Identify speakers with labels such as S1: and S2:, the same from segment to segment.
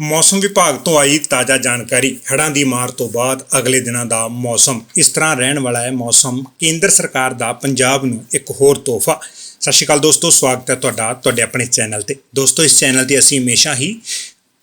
S1: ਮੌਸਮ ਵਿਭਾਗ ਤੋਂ ਆਈ ਤਾਜ਼ਾ ਜਾਣਕਾਰੀ। ਹੜ੍ਹਾਂ ਦੀ ਮਾਰ ਤੋਂ ਬਾਅਦ ਅਗਲੇ ਦਿਨਾਂ ਦਾ ਮੌਸਮ। ਇਸ ਤਰ੍ਹਾਂ ਰਹਿਣ ਵਾਲਾ ਹੈ ਮੌਸਮ। ਕੇਂਦਰ ਸਰਕਾਰ ਦਾ ਪੰਜਾਬ ਨੂੰ ਇੱਕ ਹੋਰ ਤੋਹਫਾ। ਸਤਿ ਸ਼੍ਰੀ ਅਕਾਲ ਦੋਸਤੋ, ਸਵਾਗਤ ਹੈ ਤੁਹਾਡਾ, ਤੁਹਾਡੇ ਆਪਣੇ ਚੈਨਲ ਤੇ। ਦੋਸਤੋ, ਇਸ ਚੈਨਲ ਤੇ ਅਸੀਂ ਹਮੇਸ਼ਾ ਹੀ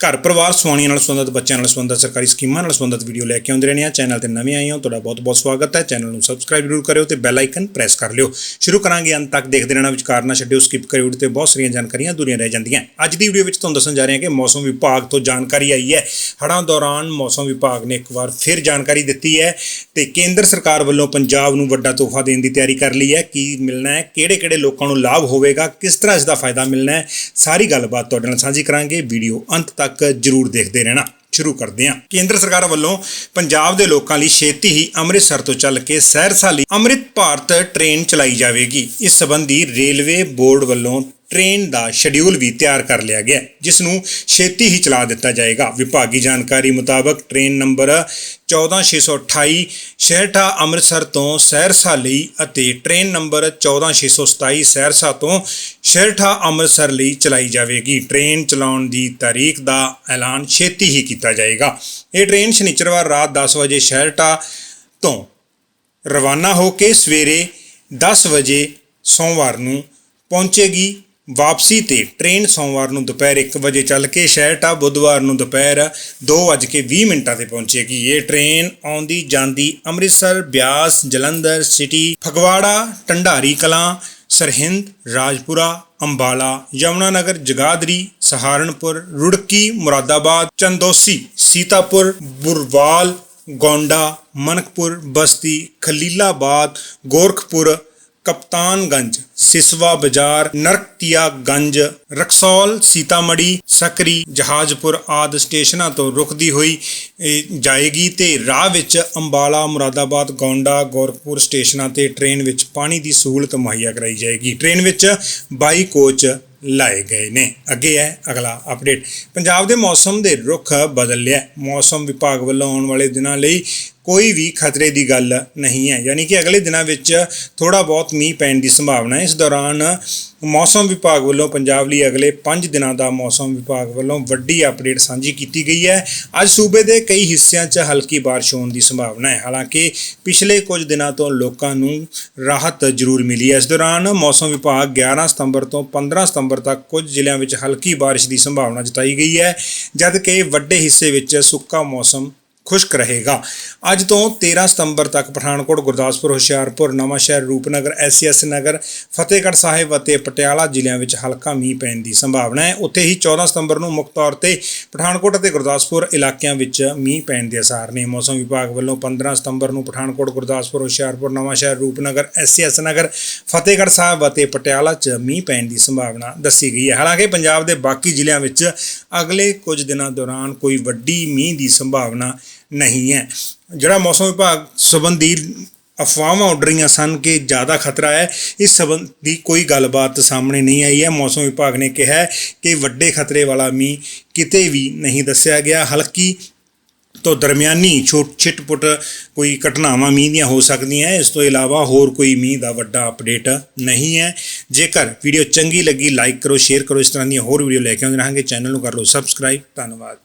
S1: ਘਰ ਪਰਿਵਾਰ ਸਵਾਣੀਆਂ ਨਾਲ ਸੰਬੰਧਿਤ, ਬੱਚਿਆਂ ਨਾਲ ਸੰਬੰਧਿਤ, ਸਰਕਾਰੀ ਸਕੀਮਾਂ ਨਾਲ ਸੰਬੰਧਿਤ ਵੀਡੀਓ ਲੈ ਕੇ ਆਉਂਦੇ ਰਹਿੰਦੇ ਹਾਂ। ਚੈਨਲ ਤੇ ਨਵੇਂ ਆਏ ਹੋ, ਤੁਹਾਡਾ ਬਹੁਤ-ਬਹੁਤ ਸਵਾਗਤ ਹੈ। ਚੈਨਲ ਨੂੰ ਸਬਸਕ੍ਰਾਈਬ ਜ਼ਰੂਰ ਕਰਿਓ ਤੇ ਬੈਲ ਆਈਕਨ ਪ੍ਰੈਸ ਕਰ ਲਿਓ। ਸ਼ੁਰੂ ਕਰਾਂਗੇ ਅੰਤ ਤੱਕ ਦੇਖਦੇ ਰਹਿਣਾ, ਵਿਚਕਾਰ ਨਾ ਛੱਡਿਓ ਸਕਿਪ ਕਰਿਓ ਤੇ ਬਹੁਤ ਸਾਰੀਆਂ ਜਾਣਕਾਰੀਆਂ ਦੂਰੀਆਂ ਰਹਿ ਜਾਂਦੀਆਂ। ਅੱਜ ਦੀ ਵੀਡੀਓ ਵਿੱਚ ਤੁਹਾਨੂੰ ਦੱਸਣ ਜਾ ਰਹੇ ਹਾਂ ਕਿ ਮੌਸਮ ਵਿਭਾਗ ਤੋਂ ਜਾਣਕਾਰੀ ਆਈ ਹੈ। ਹੜ੍ਹਾਂ ਦੌਰਾਨ ਮੌਸਮ ਵਿਭਾਗ ਨੇ ਇੱਕ ਵਾਰ ਫਿਰ ਜਾਣਕਾਰੀ ਦਿੱਤੀ ਹੈ ਤੇ ਕੇਂਦਰ ਸਰਕਾਰ ਵੱਲੋਂ ਪੰਜਾਬ ਨੂੰ ਵੱਡਾ ਤੋਹਫਾ ਦੇਣ ਦੀ ਤਿਆਰੀ ਕਰ ਲਈ ਹੈ। ਕੀ ਮਿਲਣਾ ਹੈ, ਕਿਹੜੇ-ਕਿਹੜੇ ਲੋਕਾਂ ਨੂੰ ਲਾਭ ਹੋਵੇਗਾ, ਕਿਸ ਤਰ੍ਹਾਂ ਇਸ ਦਾ ਫਾਇਦਾ ਮਿਲਣਾ ਹੈ, ਸਾਰੀ ਗੱਲਬਾਤ ਤੁਹਾਡੇ ਨਾਲ ਸਾਂਝੀ ਕਰਾਂਗੇ। ਵੀਡੀਓ ਅੰਤ ਤੱਕ ਤੱਕ ਜਰੂਰ ਦੇਖਦੇ ਰਹਿਣਾ ਸ਼ੁਰੂ ਕਰਦੇ ਹਾਂ। ਕੇਂਦਰ ਸਰਕਾਰ ਵੱਲੋਂ ਪੰਜਾਬ ਦੇ ਲੋਕਾਂ ਲਈ ਛੇਤੀ ਹੀ ਅੰਮ੍ਰਿਤਸਰ ਤੋਂ ਚੱਲ ਕੇ ਸਹਿਰਸਾ ਲਈ ਅੰਮ੍ਰਿਤ ਭਾਰਤ ਟ੍ਰੇਨ ਚਲਾਈ ਜਾਵੇਗੀ। ਇਸ ਸੰਬੰਧੀ ਰੇਲਵੇ ਬੋਰਡ ਵੱਲੋਂ ਟ੍ਰੇਨ ਦਾ ਸ਼ਡਿਊਲ ਵੀ ਤਿਆਰ ਕਰ ਲਿਆ ਗਿਆ ਜਿਸ ਨੂੰ ਛੇਤੀ ਹੀ ਚਲਾ ਦਿੱਤਾ ਜਾਏਗਾ। ਵਿਭਾਗੀ ਜਾਣਕਾਰੀ ਮੁਤਾਬਕ ਟ੍ਰੇਨ ਨੰਬਰ 14628 ਸ਼ਹਿਰਠਾ ਅੰਮ੍ਰਿਤਸਰ ਤੋਂ ਸਹਿਰਸਾ ਲਈ ਅਤੇ ਟ੍ਰੇਨ ਨੰਬਰ 14627 ਸਹਿਰਸਾ ਤੋਂ ਸ਼ਹਿਰਠਾ ਅੰਮ੍ਰਿਤਸਰ ਲਈ ਚਲਾਈ ਜਾਵੇਗੀ। ਟ੍ਰੇਨ ਚਲਾਉਣ ਦੀ ਤਾਰੀਖ ਦਾ ਐਲਾਨ ਛੇਤੀ ਹੀ ਕੀਤਾ ਜਾਏਗਾ। ਇਹ ਟ੍ਰੇਨ ਸ਼ਨੀਚਰਵਾਰ ਰਾਤ 10 ਵਜੇ ਸ਼ਹਿਰਠਾ ਤੋਂ ਰਵਾਨਾ ਹੋ ਕੇ ਸਵੇਰੇ 10 ਵਜੇ ਸੋਮਵਾਰ ਨੂੰ ਪਹੁੰਚੇਗੀ। ਵਾਪਸੀ ਤੇ ਟ੍ਰੇਨ ਸੋਮਵਾਰ ਨੂੰ ਦੁਪਹਿਰ 1 ਵਜੇ ਚੱਲ ਕੇ ਸ਼ਹਿਟਾ ਬੁੱਧਵਾਰ ਨੂੰ ਦੁਪਹਿਰ 2:20 ਮਿੰਟਾਂ ਤੇ ਪਹੁੰਚੇਗੀ। ਇਹ ਟ੍ਰੇਨ ਆਉਂਦੀ ਜਾਂਦੀ ਅੰਮ੍ਰਿਤਸਰ, ਬਿਆਸ, ਜਲੰਧਰ ਸਿਟੀ, ਫਗਵਾੜਾ ਢੰਡਾਰੀ ਕਲਾਂ, ਸਰਹਿੰਦ, ਰਾਜਪੁਰਾ, ਅੰਬਾਲਾ, ਯਮੁਨਾਨਗਰ, ਜਗਾਦਰੀ, ਸਹਾਰਨਪੁਰ, ਰੁੜਕੀ, ਮੁਰਾਦਾਬਾਦ, ਚੰਦੋਸੀ, ਸੀਤਾਪੁਰ, ਬੁਰਵਾਲ, ਗੋਂਡਾ, ਮਨਕਪੁਰ, ਬਸਤੀ, ਖਲੀਲਾਬਾਦ, ਗੋਰਖਪੁਰ, ਕਪਤਾਨਗੰਜ ਸਿਸਵਾ ਨਰਕਤੀਆ ਗੰਜ, ਰਕਸੌਲ, ਸੀਤਾਮੜੀ, ਸਕਰੀ, ਜਹਾਜ਼ਪੁਰ ਆਦ ਸਟੇਸ਼ਨਾਂ ਤੋਂ ਰੁਕਦੀ ਹੋਈ ਜਾਏਗੀ ਤੇ ਰਾਹ ਵਿੱਚ ਅੰਬਾਲਾ, ਮੁਰਾਦਾਬਾਦ, ਗੌਂਡਾ, ਗੋਰਖਪੁਰ ਸਟੇਸ਼ਨਾਂ ਤੇ ਟ੍ਰੇਨ ਵਿੱਚ ਪਾਣੀ ਦੀ ਸਹੂਲਤ ਮੁਹੱਈਆ ਕਰਾਈ ਜਾਏਗੀ। ਟ੍ਰੇਨ ਵਿੱਚ 22 ਕੋਚ ਲਾਏ ਗਏ ਨੇ। ਅੱਗੇ ਹੈ ਅਗਲਾ ਅਪਡੇਟ। ਪੰਜਾਬ ਦੇ ਮੌਸਮ ਦੇ ਰੁਖ ਬਦਲ ਲਿਆ। ਮੌਸਮ ਵਿਭਾਗ ਵੱਲੋਂ ਆਉਣ ਵਾਲੇ ਦਿਨਾਂ ਲਈ ਕੋਈ ਵੀ ਖਤਰੇ ਦੀ ਗੱਲ ਨਹੀਂ ਹੈ। ਯਾਨੀ ਕਿ ਅਗਲੇ ਦਿਨਾਂ ਵਿੱਚ ਥੋੜਾ ਬਹੁਤ ਮੀਂਹ ਪੈਣ ਦੀ ਸੰਭਾਵਨਾ ਹੈ। ਇਸ ਦੌਰਾਨ ਮੌਸਮ ਵਿਭਾਗ ਵੱਲੋਂ ਪੰਜਾਬ ਲਈ ਅਗਲੇ 5 ਦਿਨਾਂ ਦਾ ਮੌਸਮ ਵਿਭਾਗ ਵੱਲੋਂ ਵੱਡੀ ਅਪਡੇਟ ਸਾਂਝੀ ਕੀਤੀ ਗਈ ਹੈ। ਅੱਜ ਸੂਬੇ ਦੇ ਕਈ ਹਿੱਸਿਆਂ 'ਚ ਹਲਕੀ ਬਾਰਿਸ਼ ਹੋਣ ਦੀ ਸੰਭਾਵਨਾ ਹੈ। ਹਾਲਾਂਕਿ ਪਿਛਲੇ ਕੁਝ ਦਿਨਾਂ ਤੋਂ ਲੋਕਾਂ ਨੂੰ ਰਾਹਤ ਜ਼ਰੂਰ ਮਿਲੀ ਹੈ। ਇਸ ਦੌਰਾਨ ਮੌਸਮ ਵਿਭਾਗ 11 ਸਤੰਬਰ ਤੋਂ 15 ਸਤੰਬਰ ਤੱਕ ਕੁਝ ਜ਼ਿਲ੍ਹਿਆਂ ਵਿੱਚ ਹਲਕੀ ਬਾਰਿਸ਼ ਦੀ ਸੰਭਾਵਨਾ ਜਤਾਈ ਗਈ ਹੈ। ਜਦਕਿ ਵੱਡੇ ਹਿੱਸੇ ਵਿੱਚ ਸੁੱਕਾ ਮੌਸਮ ਖੁਸ਼ਕ ਰਹੇਗਾ। ਅੱਜ ਤੋਂ 13 ਸਤੰਬਰ ਤੱਕ ਪਠਾਨਕੋਟ, ਗੁਰਦਾਸਪੁਰ, ਹੁਸ਼ਿਆਰਪੁਰ, ਨਵਾਂਸ਼ਹਿਰ, ਰੂਪਨਗਰ, ਐਸਐਸ ਨਗਰ, ਫਤਿਹਗੜ੍ਹ ਸਾਹਿਬ ਅਤੇ ਪਟਿਆਲਾ ਜ਼ਿਲ੍ਹਿਆਂ ਵਿੱਚ ਹਲਕਾ ਮੀਂਹ ਪੈਣ ਦੀ ਸੰਭਾਵਨਾ ਹੈ। ਉੱਥੇ ਹੀ 14 ਸਤੰਬਰ ਨੂੰ ਮੁੱਖ ਤੌਰ ਤੇ ਪਠਾਨਕੋਟ ਅਤੇ ਗੁਰਦਾਸਪੁਰ ਇਲਾਕਿਆਂ ਵਿੱਚ ਮੀਂਹ ਪੈਣ ਦੇ ਅਸਾਰ ਨੇ। ਮੌਸਮ ਵਿਭਾਗ ਵੱਲੋਂ 15 ਸਤੰਬਰ ਨੂੰ ਪਠਾਨਕੋਟ, ਗੁਰਦਾਸਪੁਰ, ਹੁਸ਼ਿਆਰਪੁਰ, ਨਵਾਂਸ਼ਹਿਰ, ਰੂਪਨਗਰ, ਐਸਐਸ ਨਗਰ, ਫਤਿਹਗੜ੍ਹ ਸਾਹਿਬ ਅਤੇ ਪਟਿਆਲਾ 'ਚ ਮੀਂਹ ਪੈਣ ਦੀ ਸੰਭਾਵਨਾ ਦੱਸੀ ਗਈ ਹੈ। ਹਾਲਾਂਕਿ ਪੰਜਾਬ ਦੇ ਬਾਕੀ ਜ਼ਿਲ੍ਹਿਆਂ ਵਿੱਚ ਅਗਲੇ ਕੁਝ ਦਿਨਾਂ ਦੌਰਾਨ ਕੋਈ ਵੱਡੀ ਮੀਂਹ ਦੀ ਸੰਭਾਵਨਾ ਨਹੀਂ ਹੈ। ਜਿਹੜਾ ਮੌਸਮ ਵਿਭਾਗ ਸੰਬੰਧੀ ਅਫਵਾਹਾਂ ਉੱਡ ਰਹੀਆਂ ਸਨ ਕਿ ਜ਼ਿਆਦਾ ਖਤਰਾ ਹੈ, ਇਸ ਸੰਬੰਧੀ ਕੋਈ ਗੱਲਬਾਤ ਸਾਹਮਣੇ ਨਹੀਂ ਆਈ ਹੈ। ਮੌਸਮ ਵਿਭਾਗ ਨੇ ਕਿਹਾ ਹੈ ਕਿ ਵੱਡੇ ਖਤਰੇ ਵਾਲਾ ਮੀਂਹ ਕਿਤੇ ਵੀ ਨਹੀਂ ਦੱਸਿਆ ਗਿਆ। ਹਲਕੀ ਤੋਂ ਦਰਮਿਆਨੀ ਛੋਟ ਛਿਟਪੁਟ ਕੋਈ ਘਟਨਾਵਾਂ ਮੀਂਹ ਦੀਆਂ ਹੋ ਸਕਦੀਆਂ ਇਸ ਤੋਂ ਇਲਾਵਾ ਹੋਰ ਕੋਈ ਮੀਂਹ ਦਾ ਵੱਡਾ ਅਪਡੇਟ ਨਹੀਂ ਹੈ। ਜੇਕਰ ਵੀਡੀਓ ਚੰਗੀ ਲੱਗੀ, ਲਾਈਕ ਕਰੋ, ਸ਼ੇਅਰ ਕਰੋ, ਇਸ ਤਰ੍ਹਾਂ ਦੀਆਂ ਹੋਰ ਵੀਡੀਓ ਲੈ ਕੇ ਆਉਂਦੇ ਰਹਾਂਗੇ। ਚੈਨਲ ਨੂੰ ਕਰ ਲਓ ਸਬਸਕ੍ਰਾਈਬ। ਧੰਨਵਾਦ।